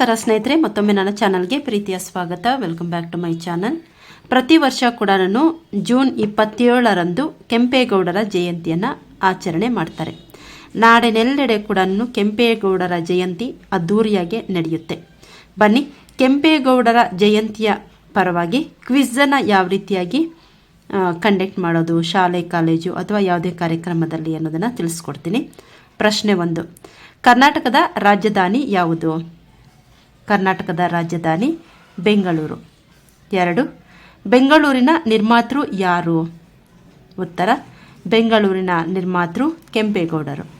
ನಮಸ್ಕಾರ ಸ್ನೇಹಿತರೆ, ಮತ್ತೊಮ್ಮೆ ನನ್ನ ಚಾನಲ್ಗೆ ಪ್ರೀತಿಯ ಸ್ವಾಗತ. Welcome back to my channel ಪ್ರತಿ ವರ್ಷ ಕೂಡ ನಾನು ಜೂನ್ ಇಪ್ಪತ್ತೇಳರಂದು ಕೆಂಪೇಗೌಡರ ಜಯಂತಿಯನ್ನು ಆಚರಣೆ ಮಾಡ್ತಾರೆ. ನಾಡಿನೆಲ್ಲೆಡೆ ಕೂಡ ಕೆಂಪೇಗೌಡರ ಜಯಂತಿ ಅದ್ಧೂರಿಯಾಗಿ ನಡೆಯುತ್ತೆ. ಬನ್ನಿ, ಕೆಂಪೇಗೌಡರ ಜಯಂತಿಯ ಪರವಾಗಿ ಕ್ವಿಝನ್ನು ಯಾವ ರೀತಿಯಾಗಿ ಕಂಡಕ್ಟ್ ಮಾಡೋದು, ಶಾಲೆ, ಕಾಲೇಜು ಅಥವಾ ಯಾವುದೇ ಕಾರ್ಯಕ್ರಮದಲ್ಲಿ ಅನ್ನೋದನ್ನು ತಿಳಿಸ್ಕೊಡ್ತೀನಿ. ಪ್ರಶ್ನೆ ಒಂದು, ಕರ್ನಾಟಕದ ರಾಜಧಾನಿ ಯಾವುದು? ಕರ್ನಾಟಕದ ರಾಜಧಾನಿ ಬೆಂಗಳೂರು. ಎರಡು, ಬೆಂಗಳೂರಿನ ನಿರ್ಮಾತೃ ಯಾರು? ಉತ್ತರ, ಬೆಂಗಳೂರಿನ ನಿರ್ಮಾತೃ ಕೆಂಪೇಗೌಡರು.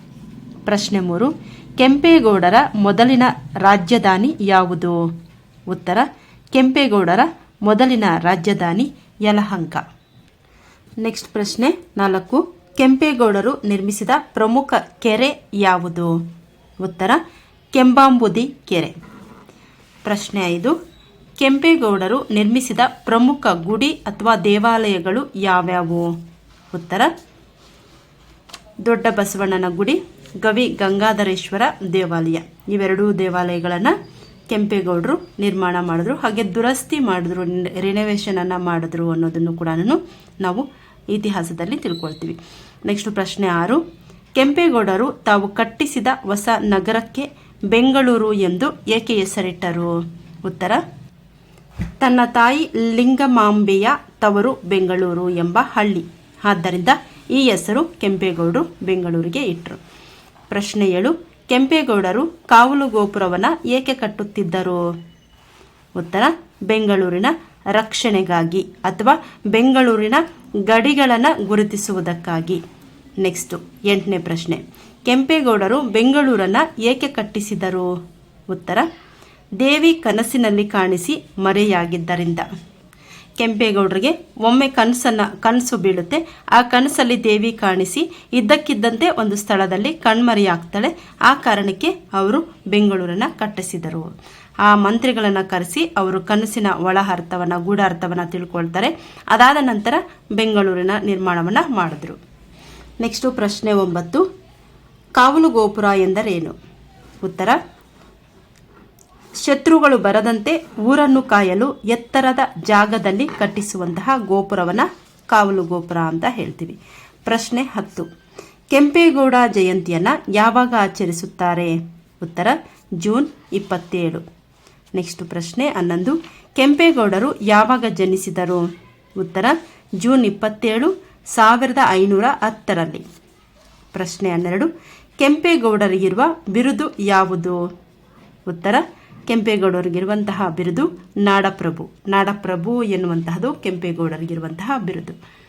ಪ್ರಶ್ನೆ ಮೂರು, ಕೆಂಪೇಗೌಡರ ಮೊದಲಿನ ರಾಜಧಾನಿ ಯಾವುದು? ಉತ್ತರ, ಕೆಂಪೇಗೌಡರ ಮೊದಲಿನ ರಾಜಧಾನಿ ಯಲಹಂಕ. ನೆಕ್ಸ್ಟ್ ಪ್ರಶ್ನೆ ನಾಲ್ಕು, ಕೆಂಪೇಗೌಡರು ನಿರ್ಮಿಸಿದ ಪ್ರಮುಖ ಕೆರೆ ಯಾವುದು? ಉತ್ತರ, ಕೆಂಬಾಂಬುದಿ ಕೆರೆ. ಪ್ರಶ್ನೆ ಐದು. ಕೆಂಪೇಗೌಡರು ನಿರ್ಮಿಸಿದ ಪ್ರಮುಖ ಗುಡಿ ಅಥವಾ ದೇವಾಲಯಗಳು ಯಾವ್ಯಾವು? ಉತ್ತರ ದೊಡ್ಡ ಬಸವಣ್ಣನ ಗುಡಿ, ಗವಿ ಗಂಗಾಧರೇಶ್ವರ ದೇವಾಲಯ. ಇವೆರಡೂ ದೇವಾಲಯಗಳನ್ನು ಕೆಂಪೇಗೌಡರು ನಿರ್ಮಾಣ ಮಾಡಿದ್ರು. ಹಾಗೆ ದುರಸ್ತಿ ಮಾಡಿದ್ರು ರಿನೋವೇಷನನ್ನು ಮಾಡಿದ್ರು ಅನ್ನೋದನ್ನು ಕೂಡ ನಾವು ಇತಿಹಾಸದಲ್ಲಿ ತಿಳ್ಕೊಳ್ತೀವಿ. ನೆಕ್ಸ್ಟ್ ಪ್ರಶ್ನೆ ಆರು. ಕೆಂಪೇಗೌಡರು ತಾವು ಕಟ್ಟಿಸಿದ ಹೊಸ ನಗರಕ್ಕೆ ಬೆಂಗಳೂರು ಎಂದು ಏಕೆ ಹೆಸರಿಟ್ಟರು? ಉತ್ತರ, ತನ್ನ ತಾಯಿ ಲಿಂಗಮಾಂಬೆಯ ತವರು ಬೆಂಗಳೂರು ಎಂಬ ಹಳ್ಳಿ. ಆದ್ದರಿಂದ ಈ ಹೆಸರು ಕೆಂಪೇಗೌಡರು ಬೆಂಗಳೂರಿಗೆ ಇಟ್ಟರು ಪ್ರಶ್ನೆ ಏಳು, ಕೆಂಪೇಗೌಡರು ಕಾವಲು ಗೋಪುರವನ್ನು ಏಕೆ ಕಟ್ಟುತ್ತಿದ್ದರು? ಉತ್ತರ, ಬೆಂಗಳೂರಿನ ರಕ್ಷಣೆಗಾಗಿ ಅಥವಾ ಬೆಂಗಳೂರಿನ ಗಡಿಗಳನ್ನು ಗುರುತಿಸುವುದಕ್ಕಾಗಿ. ನೆಕ್ಸ್ಟು ಎಂಟನೇ ಪ್ರಶ್ನೆ. ಕೆಂಪೇಗೌಡರು ಬೆಂಗಳೂರನ್ನು ಏಕೆ ಕಟ್ಟಿಸಿದರು? ಉತ್ತರ, ದೇವಿ ಕನಸಿನಲ್ಲಿ ಕಾಣಿಸಿ ಮರೆಯಾಗಿದ್ದರಿಂದ. ಕೆಂಪೇಗೌಡರಿಗೆ ಒಮ್ಮೆ ಕನಸನ್ನು, ಕನಸು ಬೀಳುತ್ತೆ. ಆ ಕನಸಲ್ಲಿ ದೇವಿ ಕಾಣಿಸಿ ಇದ್ದಕ್ಕಿದ್ದಂತೆ ಒಂದು ಸ್ಥಳದಲ್ಲಿ ಕಣ್ಮರೆಯಾಗ್ತಾಳೆ ಆ ಕಾರಣಕ್ಕೆ ಅವರು ಬೆಂಗಳೂರನ್ನು ಕಟ್ಟಿಸಿದರು. ಆ ಮಂತ್ರಿಗಳನ್ನು ಕರೆಸಿ ಅವರು ಕನಸಿನ ಒಳ ಅರ್ಥವನ್ನು ಗೂಢಾರ್ಥವನ್ನು ತಿಳ್ಕೊಳ್ತಾರೆ. ಅದಾದ ನಂತರ ಬೆಂಗಳೂರಿನ ನಿರ್ಮಾಣವನ್ನು ಮಾಡಿದ್ರು. ನೆಕ್ಸ್ಟು ಪ್ರಶ್ನೆ ಒಂಬತ್ತು. ಕಾವಲು ಗೋಪುರ ಎಂದರೇನು? ಉತ್ತರ. ಶತ್ರುಗಳು ಬರದಂತೆ ಊರನ್ನು ಕಾಯಲು ಎತ್ತರದ ಜಾಗದಲ್ಲಿ ಕಟ್ಟಿಸುವಂತಹ ಗೋಪುರವನ್ನು ಕಾವಲು ಗೋಪುರ ಅಂತ ಹೇಳ್ತೀವಿ. ಪ್ರಶ್ನೆ ಹತ್ತು. ಕೆಂಪೇಗೌಡ ಜಯಂತಿಯನ್ನು ಯಾವಾಗ ಆಚರಿಸುತ್ತಾರೆ? ಉತ್ತರ. ಜೂನ್ ಇಪ್ಪತ್ತೇಳು. ನೆಕ್ಸ್ಟ್ ಪ್ರಶ್ನೆ ಹನ್ನೊಂದು. ಕೆಂಪೇಗೌಡರು ಯಾವಾಗ ಜನಿಸಿದರು? ಉತ್ತರ. ಜೂನ್ ಇಪ್ಪತ್ತೇಳು ಸಾವಿರದ ಐನೂರ ಹತ್ತರಲ್ಲಿ. ಪ್ರಶ್ನೆ ಹನ್ನೆರಡು, ಕೆಂಪೇಗೌಡರಿಗಿರುವ ಬಿರುದು ಯಾವುದು? ಉತ್ತರ, ಕೆಂಪೇಗೌಡರಿಗಿರುವಂತಹ ಬಿರುದು ನಾಡಪ್ರಭು. ನಾಡಪ್ರಭು ಎನ್ನುವಂತಹದು ಕೆಂಪೇಗೌಡರಿಗಿರುವಂತಹ ಬಿರುದು.